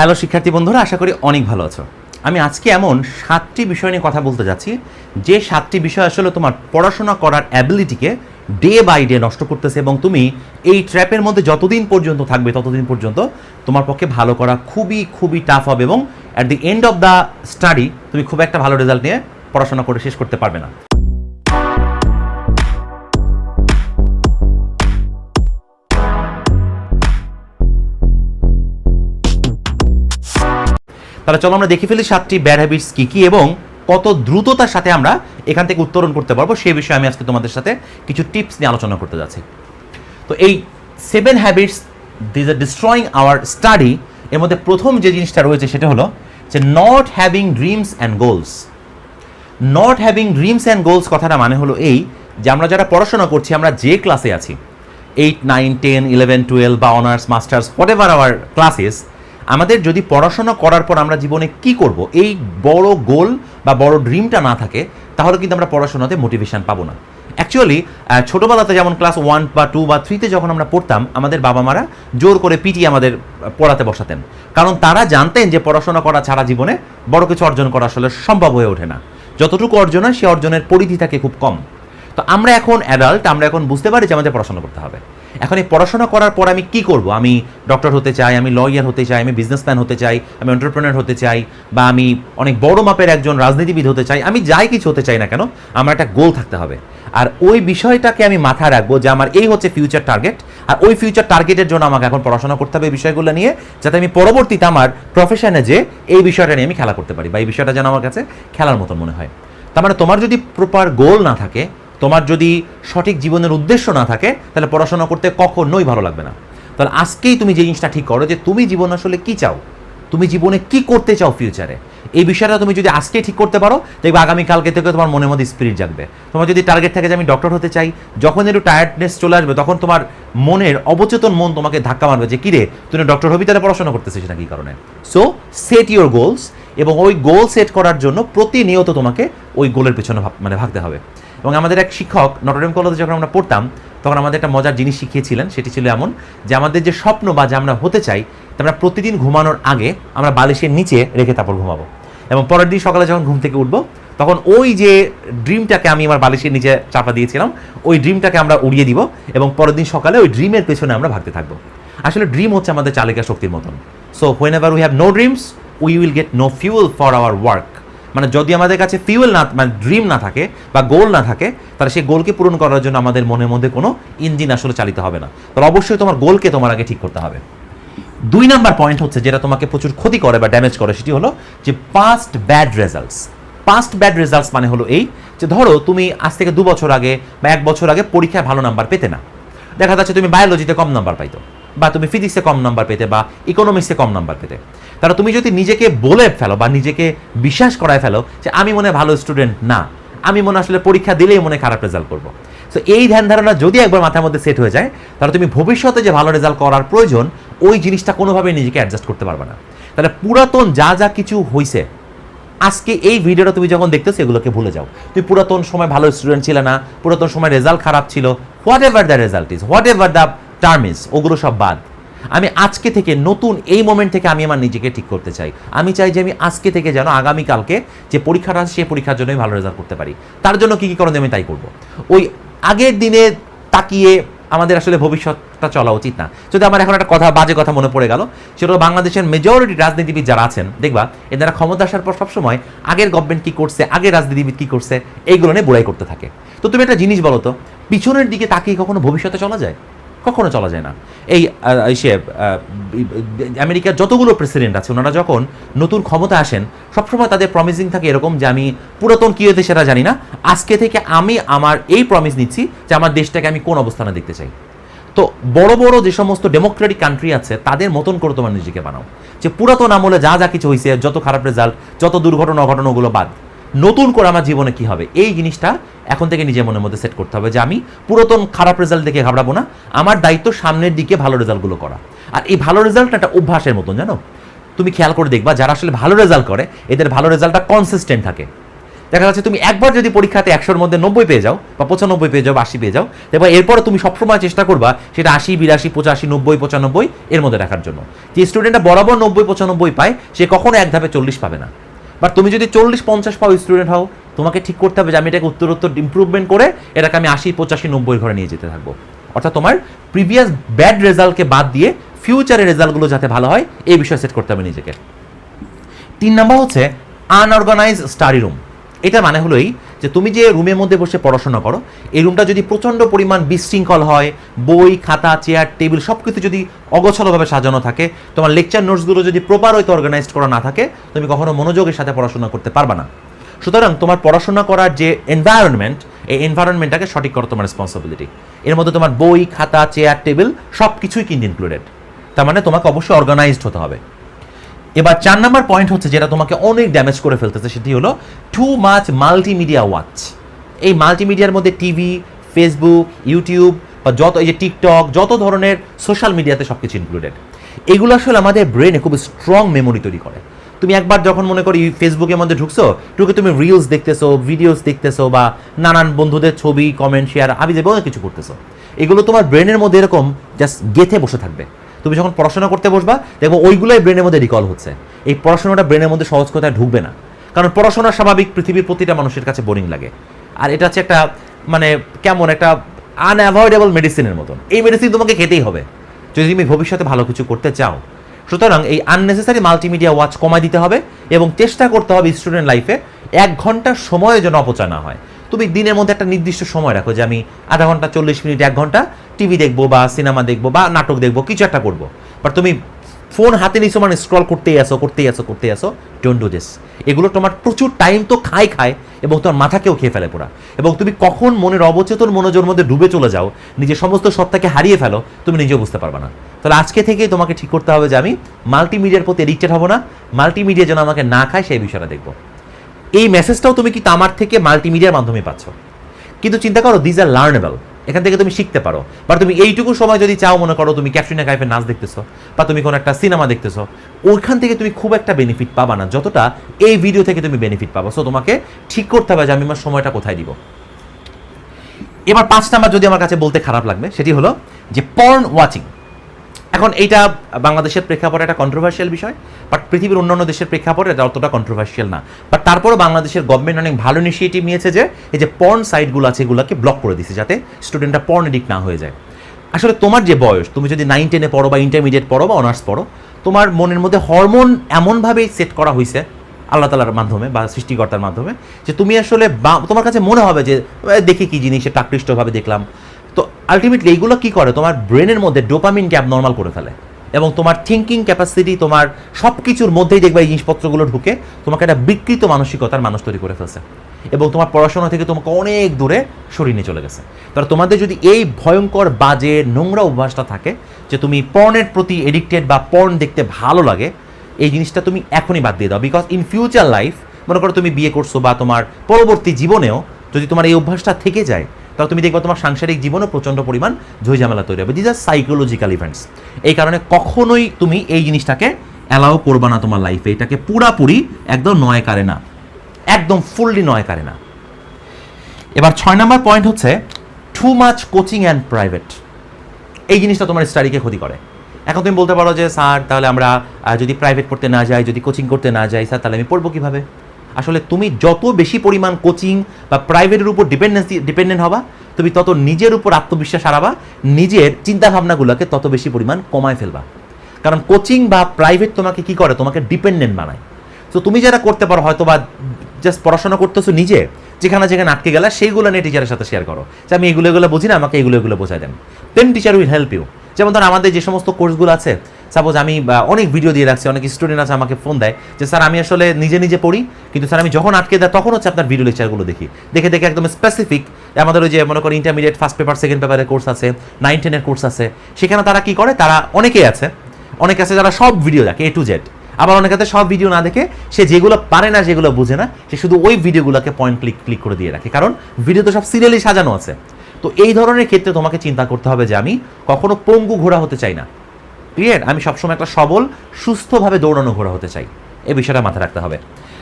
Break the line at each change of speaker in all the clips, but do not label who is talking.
Hello শিক্ষার্থী বন্ধুরা, আশা করি অনেক ভালো আছো। আমি আজকে এমন সাতটি বিষয় নিয়ে কথা বলতে যাচ্ছি, যে সাতটি বিষয় আসলে তোমার পড়াশোনা করার অ্যাবিলিটিকে ডে বাই ডে নষ্ট করতেছে এবং তুমি এই ট্র্যাপের মধ্যে যতদিন পর্যন্ত থাকবে ততদিন পর্যন্ত তোমার পক্ষে ভালো করা খুবই খুবই টাফ হবে এবং at the end of the study তুমি খুব একটা ভালো রেজাল্ট নিয়ে পড়াশোনা করে শেষ করতে পারবে না। তাহলে চলো আমরা দেখে ফেলি সাতটি ব্যাড হ্যাবিটস কী কী এবং কত দ্রুততার সাথে আমরা এখান থেকে উত্তরণ করতে পারব। সেই বিষয়ে আমি আজকে তোমাদের সাথে কিছু টিপস নিয়ে আলোচনা করতে যাচ্ছি। তো এই seven habits these are destroying our study এর মধ্যে প্রথম যে জিনিসটা রয়েছে সেটা হলো যে not having dreams and goals not having dreams and goals কথাটা মানে হলো এই যে আমরা যারা পড়াশোনা করছি, আমরা যে ক্লাসে আছি eight nine ten eleven twelve বা honours masters whatever our classes আমাদের যদি পড়াশোনা করার পর আমরা জীবনে কি করব, এই বড় গোল বা বড় ড্রিমটা না থাকে, তাহলে কিন্তু আমরা পড়াশোনাতে মোটিভেশন পাবো না। অ্যাকচুয়ালি ছোটোবেলাতে যেমন ক্লাস ওয়ান বা টু বা থ্রিতে যখন আমরা পড়তাম, আমাদের বাবা মারা জোর করে পিটি আমাদের পড়াতে বসাতেন। কারণ তারা জানতেন যে পড়াশোনা করা ছাড়া জীবনে বড় কিছু অর্জন করা আসলে সম্ভব হয়ে ওঠে না। যতটুকু অর্জন হয়, সে অর্জনের পরিধি থাকে খুব কম। তো আমরা এখন অ্যাডাল্ট আমরা এখন বুঝতে পারি যে আমাদের পড়াশোনা করতে হবে। এখন এই পড়াশোনা করার পর আমি কি করব? আমি ডক্টর হতে চাই, আমি লয়ার হতে চাই, আমি বিজনেসম্যান হতে চাই, আমি এন্টারপ্রেনার হতে চাই, বা আমি অনেক বড় মাপের একজন রাজনীতিবিদ হতে চাই, আমি যাই কিছু হতে চাই না কেন, আমার একটা গোল থাকতে হবে। আর ওই বিষয়টাকে আমি মাথায় রাখব যে আমার এই হচ্ছে ফিউচার টার্গেট আর ওই ফিউচার টার্গেটের জন্য আমাকে এখন পড়াশোনা করতে হবে এই বিষয়গুলো নিয়ে, যাতে আমি পরবর্তীতে আমার প্রফেশনে যে এই বিষয়টা নিয়ে আমি খেলা করতে পারি, বা এই বিষয়টা যেন আমার কাছে খেলার মতন মনে হয়। তার মানে তোমার যদি প্রপার গোল না থাকে তোমার যদি সঠিক জীবনের উদ্দেশ্য না থাকে, তাহলে পড়াশোনা করতে কখনোই ভালো লাগবে না। তাহলে আজকেই তুমি যে জিনিসটা ঠিক করো যে তুমি জীবন আসলে কি চাও, তুমি জীবনে কি করতে চাও ফিউচারে এই বিষয়টা তুমি যদি আজকেই ঠিক করতে পারো, দেখবে আগামীকালকে থেকে তোমার মনের মধ্যে স্পিরিট জাগবে। তোমার যদি টার্গেট থাকে যে আমি ডক্টর হতে চাই, যখন একটু টায়ার্ডনেস চলে আসবে, তখন তোমার মনের অবচেতন মন তোমাকে ধাক্কা মারবে যে, কিরে তুমি ডক্টর হবি, তাহলে পড়াশোনা করতেছিস না কি কারণে। সো সেট ইউর গোলস এবং ওই গোল সেট করার জন্য প্রতিনিয়ত তোমাকে ওই গোলের পেছনে মানে ভাগতে হবে। এবং আমাদের এক শিক্ষক নটরডেম কলেজে যখন আমরা পড়তাম, তখন আমাদের একটা মজার জিনিস শিখিয়েছিলেন, সেটি ছিল এমন যে আমাদের যে স্বপ্ন বা যে আমরা হতে চাই আমরা প্রতিদিন ঘুমানোর আগে আমরা বালিশের নিচে রেখে তারপর ঘুমাবো। এবং পরের দিন সকালে যখন ঘুম থেকে উঠবো, তখন ওই যে ড্রিমটাকে আমি আমার বালিশের নিচে চাপা দিয়েছিলাম, ওই ড্রিমটাকে আমরা উড়িয়ে দিব এবং পরের দিন সকালে ওই ড্রিমের পেছনে আমরা ভাগতে থাকব। আসলে ড্রিম হচ্ছে আমাদের চালিকা শক্তির মতন। So whenever we have no dreams we will get no fuel for our work মানে যদি আমাদের কাছে ফিউল না মানে ড্রিম না থাকে বা গোল না থাকে, তাহলে সেই গোলকে পূরণ করার জন্য আমাদের মনের মধ্যে কোনো ইঞ্জিন আসলে চালিত হবে না। তাহলে অবশ্যই তোমার গোলকে তোমার আগে ঠিক করতে হবে। দুই নাম্বার পয়েন্ট হচ্ছে যেটা তোমাকে প্রচুর ক্ষতি করে বা ড্যামেজ করে, সেটি হলো যে past bad results past bad results মানে হলো এই যে ধরো তুমি আজ থেকে দু বছর আগে বা এক বছর আগে পরীক্ষায় ভালো নাম্বার পেতে না। দেখা যাচ্ছে তুমি বায়োলজিতে কম নাম্বার পাইতো। বা তুমি ফিজিক্সে কম নাম্বার পেতে বা ইকোনমিক্সে কম নাম্বার পেতে। তাহলে তুমি যদি নিজেকে বলে ফেলো বা নিজেকে বিশ্বাস করায় ফেলো যে আমি মনে ভালো স্টুডেন্ট না। আমি মনে আসলে পরীক্ষা দিলেই মনে খারাপ রেজাল্ট করব। সো এই ধ্যান ধারণা যদি একবার মাথার মধ্যে সেট হয়ে যায়, তাহলে তুমি ভবিষ্যতে যে ভালো রেজাল্ট করার প্রয়োজন, ওই জিনিসটা কোনোভাবেই নিজেকে অ্যাডজাস্ট করতে পারবে না। তাহলে পুরাতন যা যা কিছু হয়েছে আজকে এই ভিডিওটা তুমি যখন দেখতেছো, এগুলোকে ভুলে যাও। তুমি পুরাতন সময় ভালো স্টুডেন্ট ছিলে না, পুরাতন সময় রেজাল্ট খারাপ ছিল whatever the result is whatever the term is ওগুলো সব বাদ। আমি আজকে থেকে নতুন এই মোমেন্ট থেকে আমি আমার নিজেকে ঠিক করতে চাই। আমি চাই যে আমি আজকে থেকে যেন আগামীকালকে যে পরীক্ষাটা আছে সেই পরীক্ষার জন্যই ভালো রেজাল্ট করতে পারি। তার জন্য কী কী করণীয় আমি তাই করব। ওই আগের দিনে তাকিয়ে আমাদের আসলে ভবিষ্যৎটা চলা উচিত না। যদি আমার এখন একটা কথা, বাজে কথা মনে পড়ে গেল, সেটা বাংলাদেশের মেজরিটি রাজনীতিবিদ যারা আছেন, দেখবা, এনারা ক্ষমতা আসার পর সবসময় আগের গভর্নমেন্ট কী করছে, আগের রাজনীতিবিদ কি করছে, এইগুলো নিয়ে বুড়াই করতে থাকে। তো তুমি একটা জিনিস বলো তো, পিছনের দিকে তাকিয়ে কখনো ভবিষ্যতে চলা যায়? কখনো চলা যায় না। এই সে আমেরিকার যতগুলো প্রেসিডেন্ট আছে, ওনারা যখন নতুন ক্ষমতা আসেন, সবসময় তাদের প্রমিসিং থাকে এরকম যে আমি পুরাতন কী হতে সেটা জানি না। আজকে থেকে আমি আমার এই প্রমিস নিচ্ছি যে আমার দেশটাকে আমি কোন অবস্থানে দেখতে চাই। তো বড় বড় যে সমস্ত ডেমোক্রেটিক কান্ট্রি আছে, তাদের মতন করে তোমার নিজেকে বানাও। যে পুরাতন আমলে যা যা কিছু হয়েছে যত খারাপ রেজাল্ট যত দুর্ঘটনা, অঘটনাগুলো বাদ নতুন করে আমার জীবনে কি হবে? এই জিনিসটা এখন থেকে নিজের মনের মধ্যে সেট করতে হবে যে আমি পুরাতন খারাপ রেজাল্ট দেখে ঘাবড়াবো না। আমার দায়িত্ব সামনের দিকে ভালো রেজাল্টগুলো করা। আর এই ভালো রেজাল্ট একটা অভ্যাসের মতন, জানো? তুমি খেয়াল করে দেখবা, যারা আসলে ভালো রেজাল্ট করে, এদের ভালো রেজাল্টটা কনসিস্টেন্ট থাকে। দেখা যাচ্ছে তুমি একবার যদি পরীক্ষাতে একশোর মধ্যে নব্বই পেয়ে যাও বা পঁচানব্বই পেয়ে যাও বা আশি পেয়ে যাও এবার এরপরে তুমি সবসময় চেষ্টা করবা সেটা আশি, বিরাশি, পঁচাশি, নব্বই, পঁচানব্বই এর মধ্যে রাখার জন্য। যে স্টুডেন্টটা বরাবর নব্বই, পঁচানব্বই পায়, সে কখনো এক ধাপে চল্লিশ পাবে না। বাট তুমি যদি চল্লিশ, পঞ্চাশ পাও স্টুডেন্ট হও, তোমাকে ঠিক করতে হবে যে আমি এটাকে উত্তরোত্তর ইম্প্রুভমেন্ট করে এটাকে আমি আশি, পঁচাশি, নব্বই ঘরে নিয়ে যেতে থাকব। অর্থাৎ তোমার প্রিভিয়াস ব্যাড রেজাল্টকে বাদ দিয়ে ফিউচারের রেজাল্টগুলো যাতে ভালো হয়, এই বিষয়ে সেট করতে হবে নিজেকে। তিন নাম্বার হচ্ছে আনঅর্গানাইজ স্টাডি রুম এটা মানে হলোই যে তুমি যে রুমের মধ্যে বসে পড়াশোনা করো, এই রুমটা যদি প্রচণ্ড পরিমাণ বিশৃঙ্খল হয়, বই, খাতা চেয়ার টেবিল সব কিছু যদি অগোছলভাবে সাজানো থাকে, তোমার লেকচার নোটসগুলো যদি প্রপার হয়তো অর্গানাইজড করা না থাকে, তুমি কখনো মনোযোগের সাথে পড়াশোনা করতে পারবে না। সুতরাং তোমার পড়াশোনা করার যে এনভায়রনমেন্ট এই এনভায়রনমেন্টটাকে সঠিক করা তোমার রেসপন্সিবিলিটি এর মধ্যে তোমার বই, খাতা চেয়ার টেবিল সব কিছুই কিন্তু ইনক্লুডেড তার মানে তোমাকে অবশ্যই অর্গানাইজড হতে হবে। এবার চার নাম্বার পয়েন্ট হচ্ছে যেটা তোমাকে অনেক ড্যামেজ করে ফেলতেছে, সেটি হলো টু মাচ মাল্টিমিডিয়া ওয়াচ এই মাল্টিমিডিয়ার মধ্যে টিভি ফেসবুক ইউটিউব বা যত এই যে টিকটক যত ধরনের সোশ্যাল মিডিয়াতে সব কিছু ইনক্লুডেড এগুলো আসলে আমাদের ব্রেনে খুব স্ট্রং মেমোরি তৈরি করে। তুমি একবার যখন মনে করি ফেসবুকের মধ্যে ঢুকছো, ঢুকে তুমি রিলস দেখতেছো ভিডিওস দেখতেছো বা নানান বন্ধুদের ছবি কমেন্ট শেয়ার আবি যে অনেক কিছু করতেছো। এগুলো তোমার ব্রেনের মধ্যে এরকম জাস্ট গেথে বসে থাকবে। তুমি যখন পড়াশোনা করতে বসবা, দেখব ওইগুলোই ব্রেনের মধ্যে রিকল হচ্ছে। এই পড়াশোনাটা ব্রেনের মধ্যে সহজ কথায় ঢুকবে না। কারণ পড়াশোনা স্বাভাবিক, পৃথিবীর প্রতিটা মানুষের কাছে বোরিং লাগে। আর এটা হচ্ছে একটা মানে কেমন একটা আনঅ্যাভয়েডেবল মেডিসিনের মতন। এই মেডিসিন তোমাকে খেতেই হবে। যদি তুমি ভবিষ্যতে ভালো কিছু করতে চাও। সুতরাং এই আননেসেসারি মাল্টিমিডিয়া ওয়াচ কমায় দিতে হবে এবং চেষ্টা করতে হবে স্টুডেন্ট লাইফে এক ঘণ্টার সময় যেন অপচয় না হয়। তুমি দিনের মধ্যে একটা নির্দিষ্ট সময় রাখো যে আমি আধা ঘণ্টা, চল্লিশ মিনিট, এক ঘণ্টা টিভি দেখব বা সিনেমা দেখব বা নাটক দেখব, কিছু একটা করব। বাট তুমি ফোন হাতে নিছো মানে স্ক্রল করতেই আসো করতেই আসো করতেই আসো ডোন্ট ডু দিস এগুলো তোমার প্রচুর টাইম তো খায় খায় এবং তোমার মাথাকেও খেয়ে ফেলে পুরা। এবং তুমি কখন মনের অবচেতন মনোযোগের মধ্যে ডুবে চলে যাও, নিজের সমস্ত সত্তাকে হারিয়ে ফেলো, তুমি নিজেও বুঝতে পারবে না। তাহলে আজকে থেকে তোমাকে ঠিক করতে হবে যে আমি মাল্টিমিডিয়ার প্রতি এডিক্টেড হব না মাল্টিমিডিয়া যেন আমাকে না খায় সেই বিষয়টা দেখব। এই মেসেজটাও তুমি কিন্তু আমার থেকে মাল্টিমিডিয়ার মাধ্যমে পাচ্ছ। কিন্তু চিন্তা করো দিজ আর লার্নেবল এখান থেকে তুমি শিখতে পারো। বা তুমি এইটুকু সময় যদি চাও, মনে করো তুমি ক্যাটরিনা কাইফের নাচ দেখতেছো, বা তুমি কোনো একটা সিনেমা দেখতেছো, ওইখান থেকে তুমি খুব একটা বেনিফিট পাবা না, যতটা এই ভিডিও থেকে তুমি বেনিফিট পাবো। সো তোমাকে ঠিক করতে হবে যে আমি আমার সময়টা কোথায় দিব। এবার পাঁচ নাম্বার যদি আমার কাছে বলতে খারাপ লাগবে, সেটি হলো যে পর্ন ওয়াচিং এখন এইটা বাংলাদেশের প্রেক্ষাপটে একটা কন্ট্রোভার্সিয়াল বিষয় বাট পৃথিবীর অন্যান্য দেশের প্রেক্ষাপটে এটা অতটা কন্ট্রোভার্সিয়াল না। বাট তারপরও বাংলাদেশের গভর্নমেন্ট অনেক ভালো ইনিশিয়েটিভ নিয়েছে যে, এই যে পর্ন সাইটগুলো আছে এগুলোকে ব্লক করে দিছে যাতে স্টুডেন্টরা পর্ন এডিক্ট না হয়ে যায়। আসলে তোমার যে বয়স, তুমি যদি নাইন টেনে পড়ো বা ইন্টারমিডিয়েট পড়ো বা অনার্স পড়ো, তোমার মনের মধ্যে হরমোন এমনভাবেই সেট করা হয়েছে আল্লাহ তালার মাধ্যমে বা সৃষ্টিকর্তার মাধ্যমে, যে তুমি আসলে তোমার কাছে মনে হবে যে দেখি কি জিনিস এটা আকৃষ্টভাবে দেখলাম। আলটিমেটলি এইগুলো কি করে? তোমার ব্রেনের মধ্যে ডোপামিন গ্যাপ নর্মাল করে ফেলে। এবং তোমার থিঙ্কিং ক্যাপাসিটি তোমার সব কিছুর মধ্যেই দেখবে এই জিনিসপত্রগুলো ঢুকে তোমাকে একটা বিকৃত মানসিকতার মানুষ তৈরি করে ফেলছে। এবং তোমার পড়াশোনা থেকে তোমাকে অনেক দূরে সরিয়ে নিয়ে চলে গেছে। তাহলে তোমাদের যদি এই ভয়ঙ্কর বাজে, নোংরা অভ্যাসটা থাকে যে তুমি পর্নের প্রতি এডিক্টেড বা পর্ন দেখতে ভালো লাগে, এই জিনিসটা তুমি এখনই বাদ দিয়ে দাও। বিকজ ইন ফিউচার লাইফ মনে করো তুমি বিয়ে করছ বা তোমার পরবর্তী জীবনেও যদি তোমার এই অভ্যাসটা থেকে যায় তাহলে তুমি দেখবে তোমার সাংসারিক জীবনও প্রচণ্ড পরিমাণ ঝামেলা তৈরি হবে। দিজ আর সাইকোলজিক্যাল ইভেন্টস এই কারণে কখনোই তুমি এই জিনিসটাকে অ্যালাউ করবে না তোমার লাইফে এটাকে পুরাপুরি একদম নয় কারে না। একদম ফুললি নয় কারে না। এবার ছয় নম্বর পয়েন্ট হচ্ছে too much coaching and private এই জিনিসটা তোমার স্টাডিকে ক্ষতি করে। এখন তুমি বলতে পারো যে, স্যার, তাহলে আমরা যদি প্রাইভেট পড়তে না যাই, যদি কোচিং করতে না যাই, স্যার, তাহলে আমি পড়ব কীভাবে? আসলে তুমি যত বেশি পরিমাণ কোচিং বা প্রাইভেটের উপর ডিপেন্ডেন্সি ডিপেন্ডেন্ট হবা, তুমি তত নিজের উপর আত্মবিশ্বাস হারাবা, নিজের চিন্তাভাবনাগুলোকে তত বেশি পরিমাণ কমায় ফেলবা। কারণ কোচিং বা প্রাইভেট তোমাকে কি করে? তোমাকে ডিপেন্ডেন্ট বানায়। তো তুমি যারা করতে পারো হয়তো বা জাস্ট পড়াশোনা করতেছো নিজে, যেখানে যেখানে আটকে গেলে, সেইগুলো নিয়ে টিচারের সাথে শেয়ার করো। যে আমি এগুলো এগুলো বুঝি না, আমাকে এগুলো এগুলো বোঝাই দেন। Then teacher will help you যেমন ধর আমাদের যে সমস্ত কোর্সগুলো আছে সাপোজ আমি অনেক ভিডিও দিয়ে রাখছি, অনেক স্টুডেন্ট আছে আমাকে ফোন দেয় যে, স্যার, আমি আসলে নিজে নিজে পড়ি, কিন্তু স্যার, আমি যখন আটকে দেয়, তখন হচ্ছে আপনার ভিডিও লেকচারগুলো দেখি। দেখে দেখে একদম স্পেসিফিক আমাদের ওই যে মনে করি ইন্টারমিডিয়েট ফার্স্ট পেপার সেকেন্ড পেপারের কোর্স আছে নাইন টেনের কোর্স আছে। সেখানে তারা কি করে? তারা অনেকেই আছে, অনেকে আছে যারা সব ভিডিও দেখে এ টু জেড আবার অনেকে আছে সব ভিডিও না দেখে, সে যেগুলো পারে না, যেগুলো বুঝে না, সে শুধু ওই ভিডিওগুলোকে পয়েন্ট ক্লিক ক্লিক করে দিয়ে রাখে। কারণ ভিডিও তো সব সিরিয়ালি সাজানো আছে। তো এই ধরনের ক্ষেত্রে তোমাকে চিন্তা করতে হবে যে আমি কখনো পঙ্গু ঘোড়া হতে চাই না। ক্লিয়ার আমি সবসময় একটা সবল, সুস্থভাবে দৌড়ানো ঘোড়া হতে চাই। এই বিষয়টা মাথায় রাখতে হবে।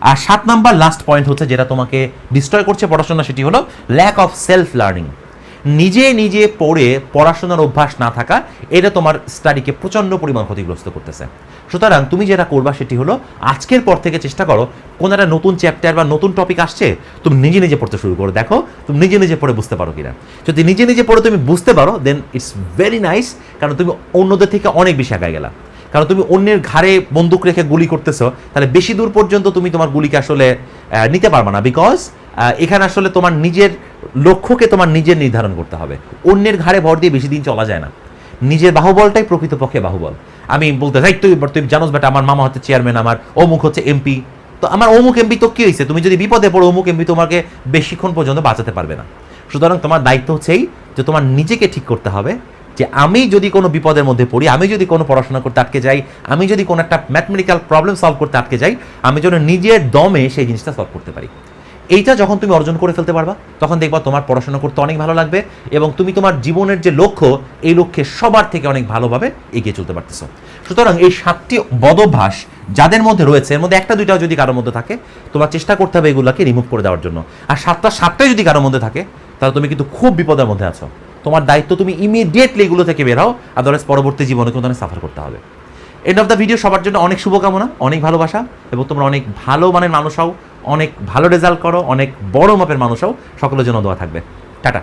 আর সাত নাম্বার লাস্ট পয়েন্ট হচ্ছে যেটা তোমাকে ডিস্ট্রয় করছে পড়াশোনা, সেটি হলো ল্যাক অফ সেলফ লার্নিং নিজে নিজে পড়ে পড়াশোনার অভ্যাস না থাকা, এটা তোমার স্টাডিকে প্রচণ্ড পরিমাণ ক্ষতিগ্রস্ত করতেছে। সুতরাং তুমি যেটা করবা সেটি হলো, আজকের পর থেকে চেষ্টা করো, কোনো একটা নতুন চ্যাপ্টার বা নতুন টপিক আসছে, তুমি নিজে নিজে পড়তে শুরু করো। দেখো, তুমি নিজে নিজে পড়ে বুঝতে পারো কিনা। যদি নিজে নিজে পড়ে তুমি বুঝতে পারো দেন ইটস ভেরি নাইস কারণ তুমি অন্যদের থেকে অনেক বেশি আগায় গেলা। কারণ তুমি অন্যের ঘাড়ে বন্দুক রেখে গুলি করতেছো, তাহলে বেশি দূর পর্যন্ত তুমি তোমার গুলিকে আসলে নিতে পারবে না। বিকজ এখানে আসলে তোমার নিজের লক্ষ্যকে তোমার নিজের নির্ধারণ করতে হবে। অন্যের ঘাড়ে ভর দিয়ে বেশি দিন চলা যায় না। নিজের বাহুবলটাই প্রকৃতপক্ষে বাহুবল। আমি বলতে চাই, তুই তুই জানোস বেটা, আমার মামা হচ্ছে চেয়ারম্যান আমার অমুক হচ্ছে এমপি তো আমার অমুক এমপি তো কি হয়েছে তুমি যদি বিপদে পড়ো, অমুক এমপি তোমাকে বেশিক্ষণ পর্যন্ত বাঁচাতে পারবে না। সুতরাং তোমার দায়িত্ব হচ্ছেই যে তোমার নিজেকে ঠিক করতে হবে যে আমি যদি কোনো বিপদের মধ্যে পড়ি, আমি যদি কোনো পড়াশোনা করতে আটকে যাই, আমি যদি কোনো একটা ম্যাথমেটিক্যাল প্রবলেম সলভ করতে আটকে যাই, আমি যেন নিজের দমে সেই জিনিসটা সলভ করতে পারি। এইটা যখন তুমি অর্জন করে ফেলতে পারবা, তখন দেখবা তোমার পড়াশোনা করতে অনেক ভালো লাগবে এবং তুমি তোমার জীবনের যে লক্ষ্য, এই লক্ষ্যে সবার থেকে অনেক ভালোভাবে এগিয়ে চলতে পারতেছো। সুতরাং এই সাতটি বদভ্যাস যাদের মধ্যে রয়েছে, এর মধ্যে একটা, দুইটাও যদি কারোর মধ্যে থাকে, তোমার চেষ্টা করতে হবে এগুলোকে রিমুভ করে দেওয়ার জন্য। আর সাতটা সাতটাই যদি কারোর মধ্যে থাকে, তাহলে তুমি কিন্তু খুব বিপদের মধ্যে আছো। তোমার দায়িত্ব তুমি ইমিডিয়েটলি এগুলো থেকে বের হও আদারওয়াইজ পরবর্তী জীবনে কিন্তু অনেক সাফার করতে হবে। এন্ড অফ দ্য ভিডিও সবার জন্য অনেক শুভকামনা, অনেক ভালোবাসা, এবং তোমরা অনেক ভালো মানের মানুষ হও অনেক ভালো রেজাল্ট করো অনেক বড় মাপের মানুষও সকলের জন্য দোয়া থাকবে। টাটা।